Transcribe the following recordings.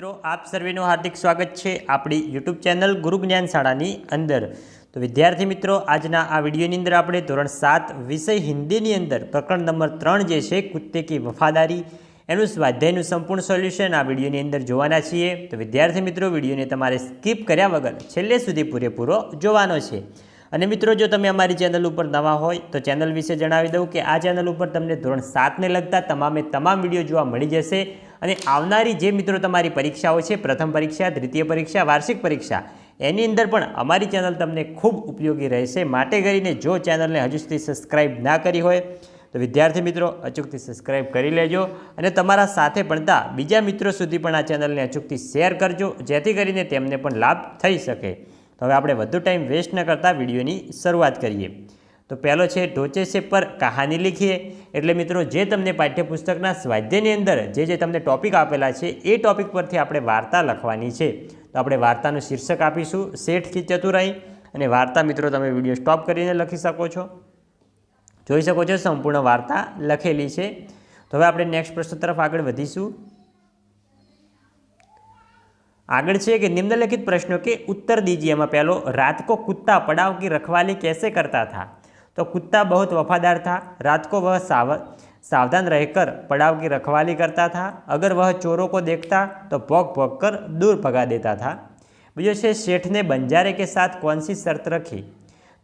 મિત્રો, આપ સર્વેનું હાર્દિક સ્વાગત છે આપણી યુટ્યુબ ચેનલ ગુરુ જ્ઞાન શાળાની અંદર. તો વિદ્યાર્થી મિત્રો, આજના આ વિડીયોની અંદર આપણે ધોરણ સાત વિષય હિન્દીની અંદર, પ્રકરણ નંબર ત્રણ જે છે કુત્તે કી વફાદારી, એનું સ્વાધ્યાયનું સંપૂર્ણ સોલ્યુશન આ વિડીયોની અંદર જોવાના છીએ. તો વિદ્યાર્થી મિત્રો, વિડીયોને તમારે સ્કીપ કર્યા વગર છેલ્લે સુધી પૂરેપૂરો જોવાનો છે. અને મિત્રો, જો તમે અમારી ચેનલ ઉપર નવા હોય, તો ચેનલ વિશે જણાવી દઉં કે આ ચેનલ ઉપર તમને ધોરણ સાતને લગતા તમામે તમામ વીડિયો જોવા મળી જશે. અને આવનારી જે મિત્રો તમારી પરીક્ષાઓ છે, પ્રથમ પરીક્ષા, દ્વિતીય પરીક્ષા, વાર્ષિક પરીક્ષા, એની અંદર પણ અમારી ચેનલ તમને ખૂબ ઉપયોગી રહેશે. માટે કરીને જો ચેનલને હજુ સુધી સબસ્ક્રાઈબ ના કરી હોય, તો વિદ્યાર્થી મિત્રો અચૂકથી સબસ્ક્રાઈબ કરી લેજો અને તમારા સાથે ભણતા બીજા મિત્રો સુધી પણ આ ચેનલને અચૂકથી શેર કરજો, જેથી કરીને તેમને પણ લાભ થઈ શકે. તો હવે આપણે વધુ ટાઈમ વેસ્ટ ન કરતા વિડીયોની શરૂઆત કરીએ. તો પહેલો છે ઢોચે પર કહાની લીખીએ. એટલે મિત્રો, જે તમને પાઠ્યપુસ્તકના સ્વાધ્યાયની અંદર જે જે તમને ટોપિક આપેલા છે, એ ટોપિક પરથી આપણે વાર્તા લખવાની છે. તો આપણે વાર્તાનું શીર્ષક આપીશું, શેઠ કી ચતુરાઈ. અને વાર્તા મિત્રો, તમે વીડિયો સ્ટોપ કરીને લખી શકો છો. જોઈ શકો છો, સંપૂર્ણ વાર્તા લખેલી છે. તો હવે આપણે નેક્સ્ટ પ્રશ્ન તરફ આગળ વધીશું. આગળ છે કે નિમ્નલિખિત પ્રશ્નો કે ઉત્તર દીજીએ પહેલો રાતકો કુત્તા પડાવ કી રખવાલી કેસે કરતા થા? तो कुत्ता बहुत वफादार था। रात को वह साव, सावधान रहकर पड़ाव की रखवाली करता था। अगर वह चोरों को देखता तो भोग भोग कर दूर भगा देता था। से सेठ ने बंजारे के साथ कौन सी शर्त रखी?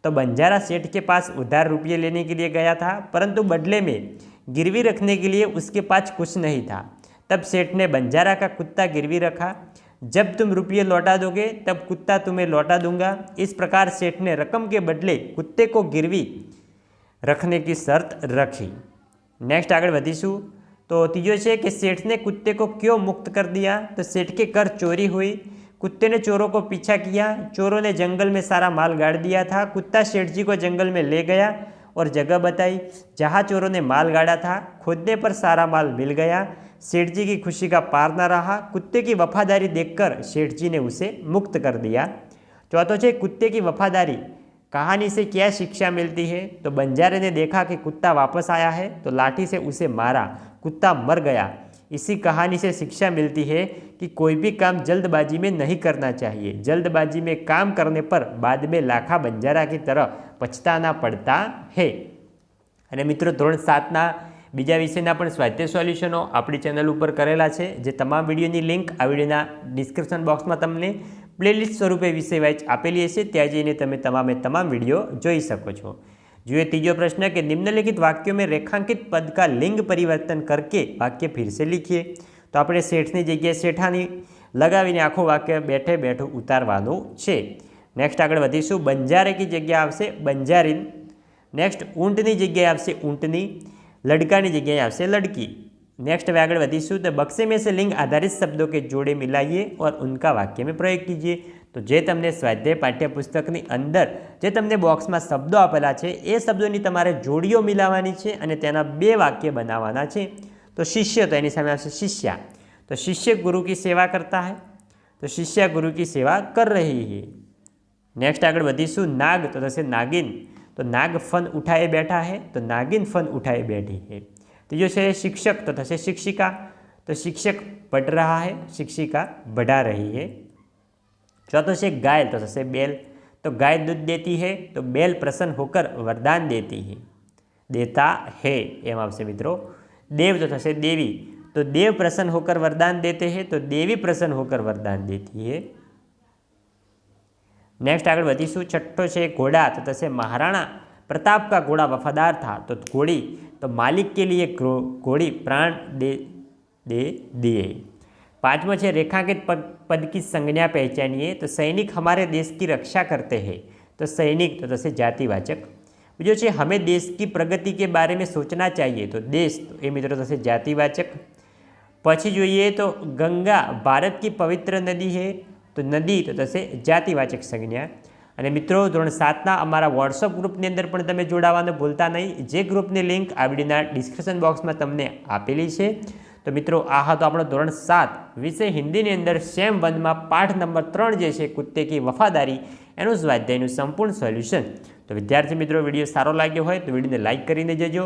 तो बंजारा सेठ के पास उधार रुपये लेने के लिए गया था, परंतु बदले में गिरवी रखने के लिए उसके पास कुछ नहीं था। तब सेठ ने बंजारा का कुत्ता गिरवी रखा। जब तुम रुपये लौटा दोगे तब कुत्ता तुम्हें लौटा दूंगा इस प्रकार सेठ ने रकम के बदले कुत्ते को गिरवी रखने की शर्त रखी नेक्स्ट આગળ વધીશું તો ત્રીજો છે कि सेठ ने कुत्ते को क्यों मुक्त कर दिया तो सेठ के घर चोरी हुई कुत्ते ने चोरों को पीछा किया चोरों ने जंगल में सारा माल गाड़ दिया था कुत्ता सेठ जी को जंगल में ले गया और जगह बताई जहाँ चोरों ने माल गाड़ा था खोदने पर सारा माल मिल गया सेठ जी की खुशी का पार न रहा कुत्ते की वफादारी देखकर सेठ जी ने उसे मुक्त कर दिया चौथो છે कुत्ते की वफादारी कहानी से क्या शिक्षा मिलती है तो बंजारे ने देखा कि कुत्ता वापस आया है तो लाठी से उसे मारा कुत्ता मर गया इसी कहानी से शिक्षा मिलती है कि कोई भी काम जल्दबाजी में नहीं करना चाहिए जल्दबाजी में काम करने पर बाद में लाखा बंजारा की तरह पछताना पड़ता है અને મિત્રો ધોરણ સાતના બીજા વિષયના પણ સ્વાધ્યાય સોલ્યુશનો આપણી ચેનલ ઉપર કરેલા છે, જે તમામ વિડીયોની લિંક આ વિડીયોના ડિસ્ક્રિપ્શન બોક્સમાં તમને પ્લેલિસ્ટ સ્વરૂપે વિષય વાઇચ આપેલી હશે, ત્યાં જઈને તમે તમામે તમામ વીડિયો જોઈ શકો છો. જોઈએ ત્રીજો પ્રશ્ન કે નિમ્નલિખિત વાક્યો મેં રેખાંકિત પદ કા લિંગ પરિવર્તન કરકે વાક્ય ફિરસે લીખીએ. તો આપણે શેઠની જગ્યાએ શેઠાની લગાવીને આખું વાક્ય બેઠે બેઠું ઉતારવાનું છે. નેક્સ્ટ આગળ વધીશું. બંજારે કી જગ્યા આવશે? બંજારીન. નેક્સ્ટ ઊંટની જગ્યાએ આવશે ઊંટની. લડકાની જગ્યાએ આવશે લડકી नेक्स्ट હવે આગળ વધીશું તો બક્સે में से लिंग आधारित शब्दों के जोड़े मिलाइए और उनका वाक्य में प्रयोग कीजिए તો જે તમને સ્વાધ્યાય પાઠ્યપુસ્તકની અંદર જે તમને બોક્સમાં શબ્દો આપેલા છે એ શબ્દોની તમારે જોડીઓ મિલાવવાની છે અને તેના બે વાક્ય બનાવવાના છે તો શિષ્ય તો એની સામે આવશે શિષ્યા તો શિષ્ય गुरु की सेवा करता है તો શિષ્યા ગુરુ की सेवा कर रही है નેક્સ્ટ આગળ વધીશું નાગ તો થશે નાગિન तो नाग फन उठाए बैठा है तो नागिन फन उठाए बैठी है। तो जो शिक्षक तो थे शिक्षिका तो शिक्षक पढ़ रहा है, शिक्षिका बढ़ा रही है। चौथो से गाय तो थे बैल तो गाय दूध देती है तो बैल प्रसन्न होकर वरदान देती है। देता है एम आपसे मित्रों, देव तो थे देवी तो देव प्रसन्न होकर वरदान देते हैं तो देवी प्रसन्न होकर वरदान देती है। नेक्स्ट आगे વધીશું છઠ્ઠો છે ઘોડા તો થશે મહારાણા प्रताप का घोड़ा वफादार था तो घोड़ी तो मालिक के लिए घोड़ी प्राण दे दे दिए पांचवा है रेखांकित पद पद की संज्ञा पहचानिए तो सैनिक हमारे देश की रक्षा करते हैं तो सैनिक तो जैसे जातिवाचक जो है हमें देश की प्रगति के बारे में सोचना चाहिए तो देश तो ये मित्रों जैसे जातिवाचक પછી જોઈએ તો ગંગા ભારત કી પવિત્ર નદી છે તો નદી તો થશે જાતિવાચક સંજ્ઞા. અને મિત્રો, ધોરણ સાતના અમારા વોટ્સઅપ ગ્રુપની અંદર પણ તમે જોડાવાનું ભૂલતા નહીં. જે ગ્રુપની લિંક આ વિડીયોના ડિસ્ક્રિપ્શન બોક્સમાં તમને આપેલી છે. તો મિત્રો, આ હતો આપણો ધોરણ સાત. વિષય હિન્દીની અંદર સેમ વનમાં પાઠ નંબર ત્રણ જે છે કુત્તે કી વફાદારી, એનું સ્વાધ્યાયનું સંપૂર્ણ સોલ્યુશન. તો વિદ્યાર્થી મિત્રો, વીડિયો સારો લાગ્યો હોય તો વિડીયોને લાઇક કરીને જજો.